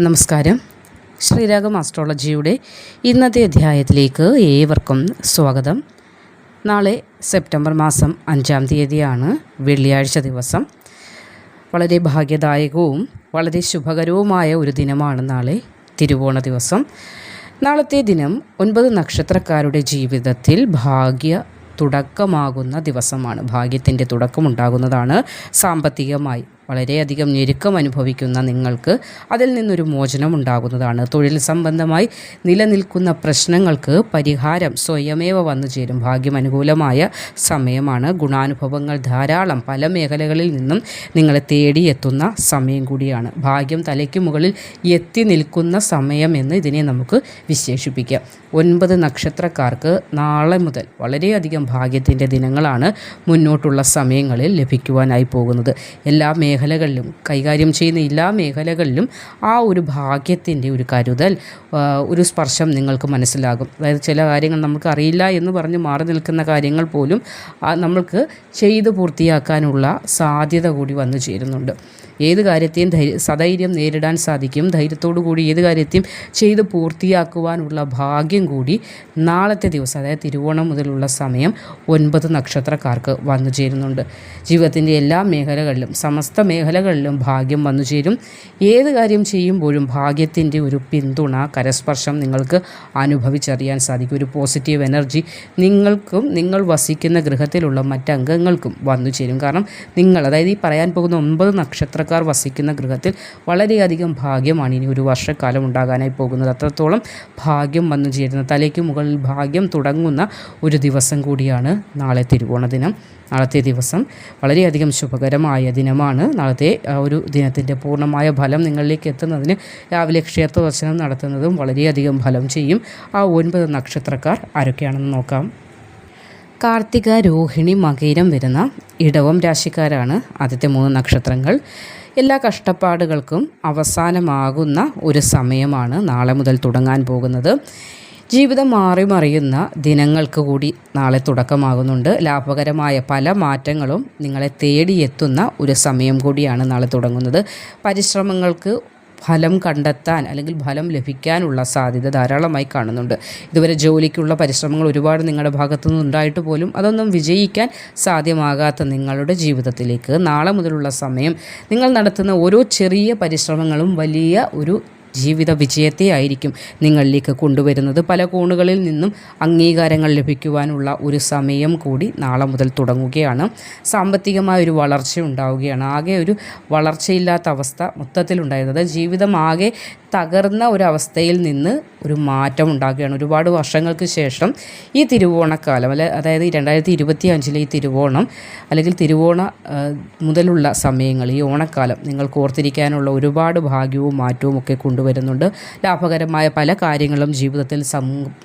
നമസ്കാരം. ശ്രീരാഗം ആസ്ട്രോളജിയുടെ ഇന്നത്തെ അധ്യായത്തിലേക്ക് ഏവർക്കും സ്വാഗതം. നാളെ സെപ്റ്റംബർ മാസം അഞ്ചാം തീയതിയാണ് വെള്ളിയാഴ്ച ദിവസം. വളരെ ഭാഗ്യദായകവും വളരെ ശുഭകരവുമായ ഒരു ദിനമാണ് നാളെ തിരുവോണ ദിവസം. നാളത്തെ ദിനം ഒൻപത് നക്ഷത്രക്കാരുടെ ജീവിതത്തിൽ ഭാഗ്യ തുടക്കമാകുന്ന ദിവസമാണ്. ഭാഗ്യത്തിന്റെ തുടക്കമുണ്ടാകുന്നതാണ് സാമ്പത്തികമായി. വളരെയധികം ഞെരുക്കം അനുഭവിക്കുന്ന നിങ്ങൾക്ക് അതിൽ നിന്നൊരു മോചനം ഉണ്ടാകുന്നതാണ്. തൊഴിൽ സംബന്ധമായി നിലനിൽക്കുന്ന പ്രശ്നങ്ങൾക്ക് പരിഹാരം സ്വയമേവ വന്നു ചേരും. ഭാഗ്യം അനുകൂലമായ സമയമാണ്. ഗുണാനുഭവങ്ങൾ ധാരാളം. പല മേഖലകളിൽ നിന്നും നിങ്ങളെ തേടിയെത്തുന്ന സമയം കൂടിയാണ്. ഭാഗ്യം തലയ്ക്ക് മുകളിൽ എത്തി നിൽക്കുന്ന സമയമെന്ന് ഇതിനെ നമുക്ക് വിശേഷിപ്പിക്കാം. ഒൻപത് നക്ഷത്രക്കാർക്ക് നാളെ മുതൽ വളരെയധികം ഭാഗ്യത്തിന്റെ ദിനങ്ങളാണ് മുന്നോട്ടുള്ള സമയങ്ങളിൽ ലഭിക്കുവാനായി പോകുന്നത്. എല്ലാ മേഖലകളിലും കൈകാര്യം ചെയ്യുന്ന എല്ലാ മേഖലകളിലും ആ ഒരു ഭാഗ്യത്തിന്റെ ഒരു കരുതൽ ഒരു സ്പർശം നിങ്ങൾക്ക് മനസ്സിലാകും. അതായത് ചില കാര്യങ്ങൾ നമുക്ക് അറിയില്ല എന്ന് പറഞ്ഞ് മാറി നിൽക്കുന്ന കാര്യങ്ങൾ പോലും നമ്മൾക്ക് ചെയ്ത് പൂർത്തിയാക്കാനുള്ള സാധ്യത കൂടി വന്നു ചേരുന്നുണ്ട്. ഏത് കാര്യത്തെയും ധൈര്യ സധൈര്യം നേരിടാൻ സാധിക്കും. ധൈര്യത്തോടു കൂടി ഏത് കാര്യത്തെയും ചെയ്ത് പൂർത്തിയാക്കുവാനുള്ള ഭാഗ്യം കൂടി നാളത്തെ ദിവസം അതായത് തിരുവോണം മുതലുള്ള സമയം ഒൻപത് നക്ഷത്രക്കാർക്ക് വന്നു ചേരുന്നുണ്ട്. ജീവിതത്തിന്റെ എല്ലാ മേഖലകളിലും സമസ്ത മേഖലകളിലും ഭാഗ്യം വന്നു ചേരും. ഏത് കാര്യം ചെയ്യുമ്പോഴും ഭാഗ്യത്തിന്റെ ഒരു പിന്തുണ കരസ്പർശം നിങ്ങൾക്ക് അനുഭവിച്ചറിയാൻ സാധിക്കും. ഒരു പോസിറ്റീവ് എനർജി നിങ്ങൾക്കും നിങ്ങൾ വസിക്കുന്ന ഗൃഹത്തിലുള്ള മറ്റംഗങ്ങൾക്കും വന്നു ചേരും. കാരണം നിങ്ങൾ അതായത് ഈ പറയാൻ പോകുന്ന ഒമ്പത് നക്ഷത്രക്കാർ വസിക്കുന്ന ഗൃഹത്തിൽ വളരെയധികം ഭാഗ്യമാണ് ഇനി ഒരു വർഷക്കാലം ഉണ്ടാകാനായി പോകുന്നത്. അത്രത്തോളം ഭാഗ്യം വന്നു ചേരുന്ന തലയ്ക്ക് മുകളിൽ ഭാഗ്യം തുടങ്ങുന്ന ഒരു ദിവസം കൂടിയാണ് നാളെ തിരുവോണ ദിനം. നാളത്തെ ദിവസം വളരെയധികം ശുഭകരമായ ദിനമാണ്. നാളത്തെ ഒരു ദിനത്തിന്റെ പൂർണമായ ഫലം നിങ്ങളിലേക്ക് എത്തുന്നതിന് രാവിലെ ക്ഷേത്ര ദർശനം നടത്തുന്നതും വളരെയധികം ഫലം ചെയ്യും. ആ ഒൻപത് നക്ഷത്രക്കാർ ആരൊക്കെയാണെന്ന് നോക്കാം. കാർത്തിക രോഹിണി മകയിരം വരുന്ന ഇടവം രാശിക്കാരാണ് ആദ്യത്തെ മൂന്ന് നക്ഷത്രങ്ങൾ. എല്ലാ കഷ്ടപ്പാടുകൾക്കും അവസാനമാകുന്ന ഒരു സമയമാണ് നാളെ മുതൽ തുടങ്ങാൻ പോകുന്നത്. ജീവിതം മാറി മറിയുന്ന ദിനങ്ങൾക്ക് കൂടി നാളെ തുടക്കമാകുന്നുണ്ട്. ലാഭകരമായ പല മാറ്റങ്ങളും നിങ്ങളെ തേടിയെത്തുന്ന ഒരു സമയം കൂടിയാണ് നാളെ തുടങ്ങുന്നത്. പരിശ്രമങ്ങൾക്ക് ഫലം കണ്ടെത്താൻ അല്ലെങ്കിൽ ഫലം ലഭിക്കാനുള്ള സാധ്യത ധാരാളമായി കാണുന്നുണ്ട്. ഇതുവരെ ജോലിക്കുള്ള പരിശ്രമങ്ങൾ ഒരുപാട് നിങ്ങളുടെ ഭാഗത്തു നിന്നുണ്ടായിട്ട് പോലും അതൊന്നും വിജയിക്കാൻ സാധ്യമാകാത്ത നിങ്ങളുടെ ജീവിതത്തിലേക്ക് നാളെ മുതലുള്ള സമയം നിങ്ങൾ നടത്തുന്ന ഓരോ ചെറിയ പരിശ്രമങ്ങളും വലിയ ഒരു ജീവിത വിജയത്തെ ആയിരിക്കും നിങ്ങളിലേക്ക് കൊണ്ടുവരുന്നത്. പല കോണുകളിൽ നിന്നും അംഗീകാരങ്ങൾ ലഭിക്കുവാനുള്ള ഒരു സമയം കൂടി നാളെ മുതൽ തുടങ്ങുകയാണ്. സാമ്പത്തികമായ ഒരു വളർച്ച ഉണ്ടാവുകയാണ്. ആകെ ഒരു വളർച്ചയില്ലാത്ത അവസ്ഥ മൊത്തത്തിലുണ്ടായിരുന്നത്. ജീവിതം ആകെ തകർന്ന ഒരു അവസ്ഥയിൽ നിന്ന് ഒരു മാറ്റം ഉണ്ടാക്കുകയാണ് ഒരുപാട് വർഷങ്ങൾക്ക് ശേഷം ഈ തിരുവോണക്കാലം അല്ലെ അതായത് രണ്ടായിരത്തി ഇരുപത്തി അഞ്ചിലെ ഈ തിരുവോണം അല്ലെങ്കിൽ തിരുവോണ മുതലുള്ള സമയങ്ങൾ ഈ ഓണക്കാലം നിങ്ങൾക്ക് ഓർത്തിരിക്കാനുള്ള ഒരുപാട് ഭാഗ്യവും മാറ്റവും ഒക്കെ കൊണ്ടുവരുന്നുണ്ട്. ലാഭകരമായ പല കാര്യങ്ങളും ജീവിതത്തിൽ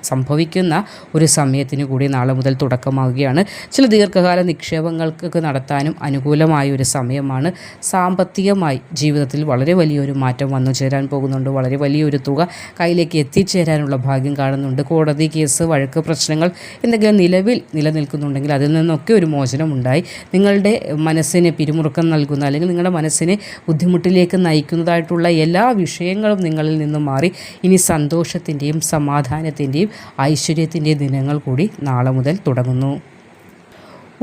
സംഭവിക്കുന്ന ഒരു സമയത്തിന് കൂടി നാളെ മുതൽ തുടക്കമാവുകയാണ്. ചില ദീർഘകാല നിക്ഷേപങ്ങൾക്കൊക്കെ നടത്താനും അനുകൂലമായ ഒരു സമയമാണ്. സാമ്പത്തികമായി ജീവിതത്തിൽ വളരെ വലിയൊരു മാറ്റം വന്നു ചേരാൻ പോകുന്നുണ്ട്. വളരെ വലിയൊരു തുക കയ്യിലേക്ക് എത്തിച്ചേരാനുള്ള ഭാഗ്യം കാണുന്നുണ്ട്. കോടതി കേസ് വഴക്ക് പ്രശ്നങ്ങൾ എന്തെങ്കിലും നിലവിൽ നിലനിൽക്കുന്നുണ്ടെങ്കിൽ അതിൽ നിന്നൊക്കെ ഒരു മോചനം ഉണ്ടായി നിങ്ങളുടെ മനസ്സിന് പിരിമുറുക്കം നൽകുന്ന അല്ലെങ്കിൽ നിങ്ങളുടെ മനസ്സിനെ ബുദ്ധിമുട്ടിലേക്ക് നയിക്കുന്നതായിട്ടുള്ള എല്ലാ വിഷയങ്ങളും നിങ്ങളിൽ നിന്നും മാറി. ഇനി സന്തോഷത്തിന്റെയും സമാധാനത്തിന്റെയും ഐശ്വര്യത്തിന്റെയും ദിനങ്ങൾ കൂടി നാളെ മുതൽ തുടങ്ങുന്നു.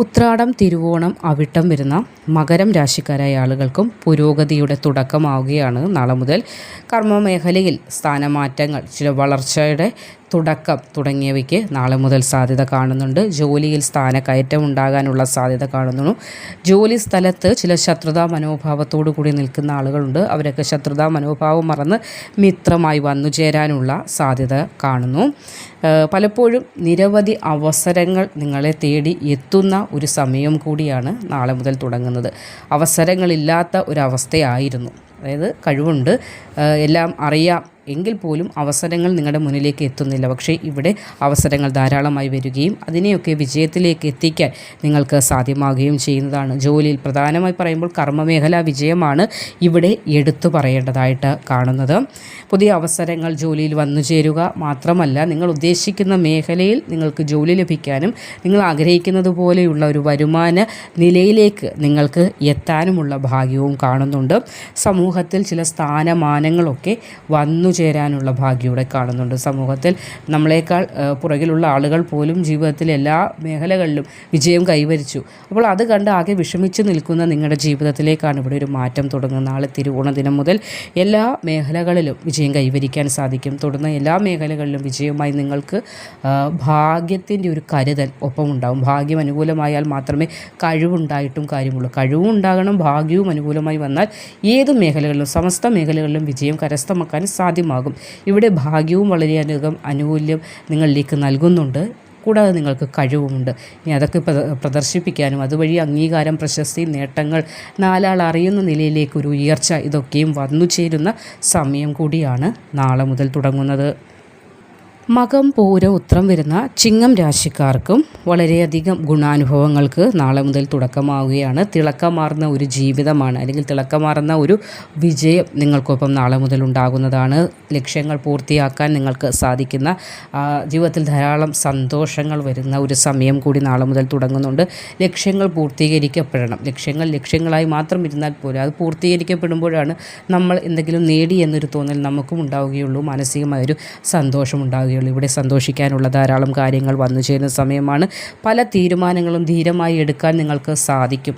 ഉത്രാടം തിരുവോണം അവിട്ടം വരുന്ന മകരം രാശിക്കാരായ ആളുകൾക്കും പുരോഗതിയുടെ തുടക്കമാവുകയാണ് നാളെ മുതൽ. കർമ്മമേഖലയിൽ സ്ഥാനമാറ്റങ്ങൾ ചില വളർച്ചയുടെ തുടക്കം തുടങ്ങിയവയ്ക്ക് നാളെ മുതൽ സാധ്യത കാണുന്നുണ്ട്. ജോലിയിൽ സ്ഥാനക്കയറ്റം ഉണ്ടാകാനുള്ള സാധ്യത കാണുന്നു. ജോലി സ്ഥലത്ത് ചില ശത്രുതാ മനോഭാവത്തോടു കൂടി നിൽക്കുന്ന ആളുകളുണ്ട്. അവരൊക്കെ ശത്രുതാ മനോഭാവം മറന്ന് മിത്രമായി വന്നു ചേരാനുള്ള സാധ്യത കാണുന്നു. പലപ്പോഴും നിരവധി അവസരങ്ങൾ നിങ്ങളെ തേടി എത്തുന്ന ഒരു സമയം കൂടിയാണ് നാളെ മുതൽ തുടങ്ങുന്നത്. അവസരങ്ങളില്ലാത്ത ഒരവസ്ഥയായിരുന്നു. അതായത് കഴിവുണ്ട്. എല്ലാം അറിയാം. എങ്കിൽ പോലും അവസരങ്ങൾ നിങ്ങളുടെ മുന്നിലേക്ക് എത്തുന്നില്ല. പക്ഷേ ഇവിടെ അവസരങ്ങൾ ധാരാളമായി വരികയും അതിനെയൊക്കെ വിജയത്തിലേക്ക് എത്തിക്കാൻ നിങ്ങൾക്ക് സാധ്യമാകുകയും ചെയ്യുന്നതാണ്. ജോലിയിൽ പ്രധാനമായി പറയുമ്പോൾ കർമ്മമേഖല വിജയമാണ് ഇവിടെ എടുത്തു പറയേണ്ടതായിട്ട് കാണുന്നത്. പുതിയ അവസരങ്ങൾ ജോലിയിൽ വന്നു ചേരുക മാത്രമല്ല നിങ്ങൾ ഉദ്ദേശിക്കുന്ന മേഖലയിൽ നിങ്ങൾക്ക് ജോലി ലഭിക്കാനും നിങ്ങൾ ആഗ്രഹിക്കുന്നത് പോലെയുള്ള ഒരു വരുമാന നിലയിലേക്ക് നിങ്ങൾക്ക് എത്താനുമുള്ള ഭാഗ്യവും കാണുന്നുണ്ട്. സമൂഹത്തിൽ ചില സ്ഥാനമാനങ്ങളൊക്കെ വന്നു ചേരാനുള്ള ഭാഗ്യം ഇവിടെ കാണുന്നുണ്ട് സമൂഹത്തിൽ. നമ്മളെക്കാൾ പുറകിലുള്ള ആളുകൾ പോലും ജീവിതത്തിൽ എല്ലാ മേഖലകളിലും വിജയം കൈവരിച്ചു. അപ്പോൾ അത് കണ്ട് ആകെ വിഷമിച്ച് നിൽക്കുന്ന നിങ്ങളുടെ ജീവിതത്തിലേക്കാണ് ഇവിടെ ഒരു മാറ്റം തുടങ്ങുന്ന നാളെ തിരുവോണ ദിനം മുതൽ എല്ലാ മേഖലകളിലും വിജയം കൈവരിക്കാൻ സാധിക്കും. തുടർന്ന് എല്ലാ മേഖലകളിലും വിജയമായി നിങ്ങൾക്ക് ഭാഗ്യത്തിന്റെ ഒരു കരുതൽ ഒപ്പമുണ്ടാകും ഭാഗ്യം അനുകൂലമായാൽ മാത്രമേ കഴിവുണ്ടായിട്ടും കാര്യമുള്ളൂ. കഴിവും ഉണ്ടാകണം ഭാഗ്യവും അനുകൂലമായി വന്നാൽ ഏത് മേഖലകളിലും സമസ്ത മേഖലകളിലും വിജയം കരസ്ഥമാക്കാൻ സാധ്യമാകും. ഇവിടെ ഭാഗ്യവും വളരെയധികം ആനുകൂല്യം നിങ്ങളിലേക്ക് നൽകുന്നുണ്ട്. കൂടാതെ നിങ്ങൾക്ക് കഴിവുമുണ്ട്. ഇനി അതൊക്കെ പ്രദർശിപ്പിക്കാനും അതുവഴി അംഗീകാരം പ്രശസ്തി നേട്ടങ്ങൾ നാലാൾ അറിയുന്ന നിലയിലേക്ക് ഒരു ഉയർച്ച ഇതൊക്കെയും വന്നു ചേരുന്ന സമയം കൂടിയാണ് നാളെ മുതൽ തുടങ്ങുന്നത്. മകം പൂര ഉത്രം വരുന്ന ചിങ്ങം രാശിക്കാർക്കും വളരെയധികം ഗുണാനുഭവങ്ങൾക്ക് നാളെ മുതൽ തുടക്കമാവുകയാണ്. തിളക്കമാർന്ന ഒരു ജീവിതമാണ് അല്ലെങ്കിൽ തിളക്കമാർന്ന ഒരു വിജയം നിങ്ങൾക്കൊപ്പം നാളെ മുതൽ ഉണ്ടാകുന്നതാണ്. ലക്ഷ്യങ്ങൾ പൂർത്തിയാക്കാൻ നിങ്ങൾക്ക് സാധിക്കുന്ന ജീവിതത്തിൽ ധാരാളം സന്തോഷങ്ങൾ വരുന്ന ഒരു സമയം കൂടി നാളെ മുതൽ തുടങ്ങുന്നുണ്ട്. ലക്ഷ്യങ്ങൾ പൂർത്തീകരിക്കപ്പെടണം. ലക്ഷ്യങ്ങൾ ലക്ഷ്യങ്ങളായി മാത്രം ഇരുന്നാൽ പോലും അത് പൂർത്തീകരിക്കപ്പെടുമ്പോഴാണ് നമ്മൾ എന്തെങ്കിലും നേടി എന്നൊരു തോന്നൽ നമുക്കും ഉണ്ടാവുകയുള്ളൂ. മാനസികമായൊരു സന്തോഷം ഉണ്ടാവുകയുള്ളൂ. ഇവിടെ സന്തോഷിക്കാനുള്ള ധാരാളം കാര്യങ്ങൾ വന്നു ചേരുന്ന സമയമാണ്. പല തീരുമാനങ്ങളും ധീരമായി എടുക്കാൻ നിങ്ങൾക്ക് സാധിക്കും.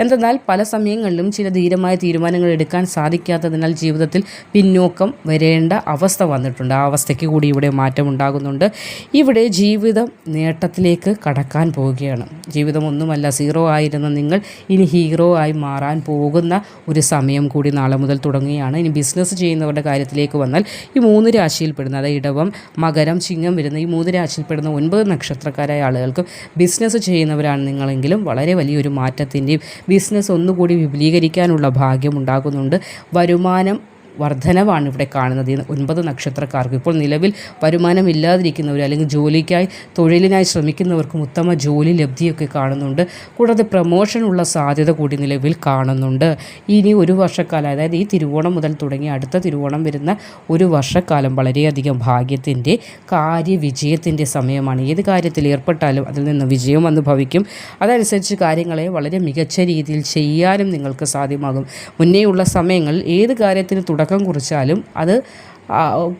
എന്തെന്നാൽ പല സമയങ്ങളിലും ചില ധീരമായ തീരുമാനങ്ങൾ എടുക്കാൻ സാധിക്കാത്തതിനാൽ ജീവിതത്തിൽ പിന്നോക്കം വരേണ്ട അവസ്ഥ വന്നിട്ടുണ്ട്. ആ അവസ്ഥയ്ക്ക് കൂടി ഇവിടെ മാറ്റം ഉണ്ടാകുന്നുണ്ട്. ഇവിടെ ജീവിതം നേട്ടത്തിലേക്ക് കടക്കാൻ പോവുകയാണ്. ജീവിതം ഒന്നുമല്ല സീറോ ആയിരുന്ന നിങ്ങൾ ഇനി ഹീറോ ആയി മാറാൻ പോകുന്ന ഒരു സമയം കൂടി നാളെ മുതൽ തുടങ്ങുകയാണ്. ഇനി ബിസിനസ് ചെയ്യുന്നവരുടെ കാര്യത്തിലേക്ക് വന്നാൽ ഈ മൂന്ന് രാശിയിൽപ്പെടുന്ന അതായത് ഇടവം മകരം ചിങ്ങം വരുന്ന ഈ മൂന്ന് രാശിയിൽപ്പെടുന്ന ഒൻപത് നക്ഷത്രക്കാരായ ആളുകൾക്ക് ബിസിനസ് ചെയ്യുന്നവരാണ് നിങ്ങളെങ്കിലും വളരെ വലിയൊരു മാറ്റത്തിന്റെയും ബിസിനസ് ഒന്നുകൂടി വിപുലീകരിക്കാനുള്ള ഭാഗ്യം ഉണ്ടാകുന്നുണ്ട്. വരുമാനം വർധനവാണ് ഇവിടെ കാണുന്നത്. ഒൻപത് നക്ഷത്രക്കാർക്ക് ഇപ്പോൾ നിലവിൽ വരുമാനമില്ലാതിരിക്കുന്നവർ അല്ലെങ്കിൽ ജോലിക്കായി തൊഴിലിനായി ശ്രമിക്കുന്നവർക്കും ഉത്തമ ജോലി ലബ്ധിയൊക്കെ കാണുന്നുണ്ട്. കൂടാതെ പ്രമോഷനുള്ള സാധ്യത കൂടി നിലവിൽ കാണുന്നുണ്ട്. ഇനി ഒരു വർഷക്കാലം അതായത് ഈ തിരുവോണം മുതൽ തുടങ്ങി അടുത്ത തിരുവോണം വരുന്ന ഒരു വർഷക്കാലം വളരെയധികം ഭാഗ്യത്തിന്റെ കാര്യവിജയത്തിന്റെ സമയമാണ്. ഏത് കാര്യത്തിൽ ഏർപ്പെട്ടാലും അതിൽ നിന്ന് വിജയം വന്ന് ഭവിക്കും. അതനുസരിച്ച് കാര്യങ്ങളെ വളരെ മികച്ച രീതിയിൽ ചെയ്യാനും നിങ്ങൾക്ക് സാധ്യമാകും. മുന്നേയുള്ള സമയങ്ങളിൽ ഏത് കാര്യത്തിന് തുടക്കം തുടക്കം കുറിച്ചാലും അത്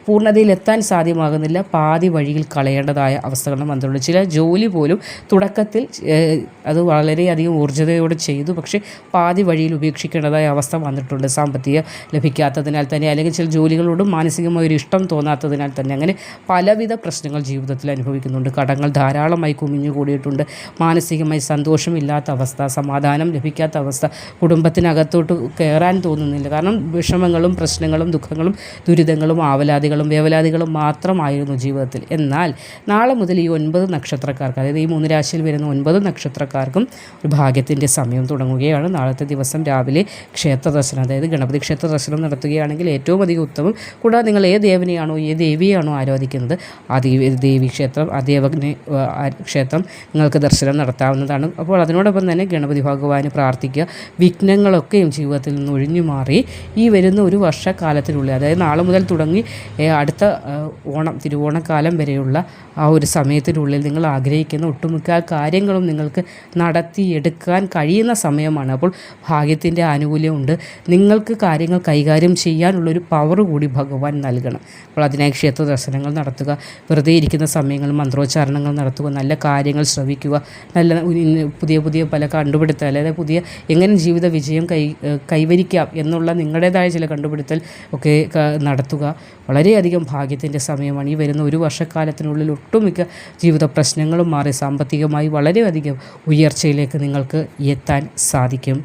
പൂർണതയിലെത്താൻ സാധ്യമാകുന്നില്ല. പാതി വഴിയിൽ കളയേണ്ടതായ അവസ്ഥകളും വന്നിട്ടുണ്ട് ചില ജോലി പോലും തുടക്കത്തിൽ അത് വളരെയധികം ഊർജതയോടെ ചെയ്തു. പക്ഷേ പാതി വഴിയിൽ ഉപേക്ഷിക്കേണ്ടതായ അവസ്ഥ വന്നിട്ടുണ്ട്. സാമ്പത്തിക ലഭിക്കാത്തതിനാൽ തന്നെ അല്ലെങ്കിൽ ചില ജോലികളോടും മാനസികമായ ഒരു ഇഷ്ടം തോന്നാത്തതിനാൽ തന്നെ അങ്ങനെ പലവിധ പ്രശ്നങ്ങൾ ജീവിതത്തിൽ അനുഭവിക്കുന്നുണ്ട്. കടങ്ങൾ ധാരാളമായി കുമിഞ്ഞു കൂടിയിട്ടുണ്ട്. മാനസികമായി സന്തോഷമില്ലാത്ത അവസ്ഥ സമാധാനം ലഭിക്കാത്ത അവസ്ഥ കുടുംബത്തിനകത്തോട്ട് കയറാൻ തോന്നുന്നില്ല. കാരണം വിഷമങ്ങളും പ്രശ്നങ്ങളും ദുഃഖങ്ങളും ദുരിതങ്ങളും ആവലാതികളും വേവലാതികളും മാത്രമായിരുന്നു ജീവിതത്തിൽ. എന്നാൽ നാളെ മുതൽ ഈ ഒൻപത് നക്ഷത്രക്കാർക്ക് അതായത് ഈ മൂന്ന് രാശിയിൽ വരുന്ന ഒൻപത് നക്ഷത്രക്കാർക്കും ഒരു ഭാഗ്യത്തിന്റെ സമയം തുടങ്ങുകയാണ്. നാളത്തെ ദിവസം രാവിലെ ക്ഷേത്ര ദർശനം അതായത് ഗണപതി ക്ഷേത്ര ദർശനം നടത്തുകയാണെങ്കിൽ ഏറ്റവും അധികം ഉത്തമം. കൂടാതെ നിങ്ങൾ ഏത് ദേവനെയാണോ ഏത് ദേവിയാണോ ആരാധിക്കുന്നത് ആ ദേവി ദേവി ക്ഷേത്രം ആ ദേവഗ്നി ക്ഷേത്രം നിങ്ങൾക്ക് ദർശനം നടത്താവുന്നതാണ്. അപ്പോൾ അതിനോടൊപ്പം തന്നെ ഗണപതി ഭഗവാന് പ്രാർത്ഥിക്കുക വിഘ്നങ്ങളൊക്കെയും ജീവിതത്തിൽ നിന്ന് ഒഴിഞ്ഞു മാറി ഈ വരുന്ന ഒരു വർഷക്കാലത്തിനുള്ളിൽ അതായത് നാളെ മുതൽ തുടങ്ങി അടുത്ത ഓണം തിരുവോണക്കാലം വരെയുള്ള ആ ഒരു സമയത്തിനുള്ളിൽ നിങ്ങൾ ആഗ്രഹിക്കുന്ന ഒട്ടുമിക്ക കാര്യങ്ങളും നിങ്ങൾക്ക് നടത്തിയെടുക്കാൻ കഴിയുന്ന സമയമാണ്. അപ്പോൾ ഭാഗ്യത്തിന്റെ ആനുകൂല്യമുണ്ട്. നിങ്ങൾക്ക് കാര്യങ്ങൾ കൈകാര്യം ചെയ്യാനുള്ളൊരു പവർ കൂടി ഭഗവാൻ നൽകണം. അപ്പോൾ അതിനായി ക്ഷേത്ര ദർശനങ്ങൾ നടത്തുക വെറുതെ ഇരിക്കുന്ന സമയങ്ങൾ മന്ത്രോച്ചാരണങ്ങൾ നടത്തുക നല്ല കാര്യങ്ങൾ ശ്രവിക്കുക നല്ല പുതിയ പുതിയ പല കണ്ടുപിടുത്തം അല്ലാതെ പുതിയ എങ്ങനെ ജീവിത വിജയം കൈ കൈവരിക്കാം എന്നുള്ള നിങ്ങളുടേതായ ചില കണ്ടുപിടുത്തൽ ഒക്കെ നടത്തുക. വളരെയധികം ഭാഗ്യത്തിന്റെ സമയമാണ്. ഈ വരുന്ന ഒരു വർഷക്കാലത്തിനുള്ളിൽ ഒട്ടുമിക്ക ജീവിത പ്രശ്നങ്ങളും മാറി സാമ്പത്തികമായി വളരെയധികം ഉയർച്ചയിലേക്ക് നിങ്ങൾക്ക് എത്താൻ സാധിക്കും.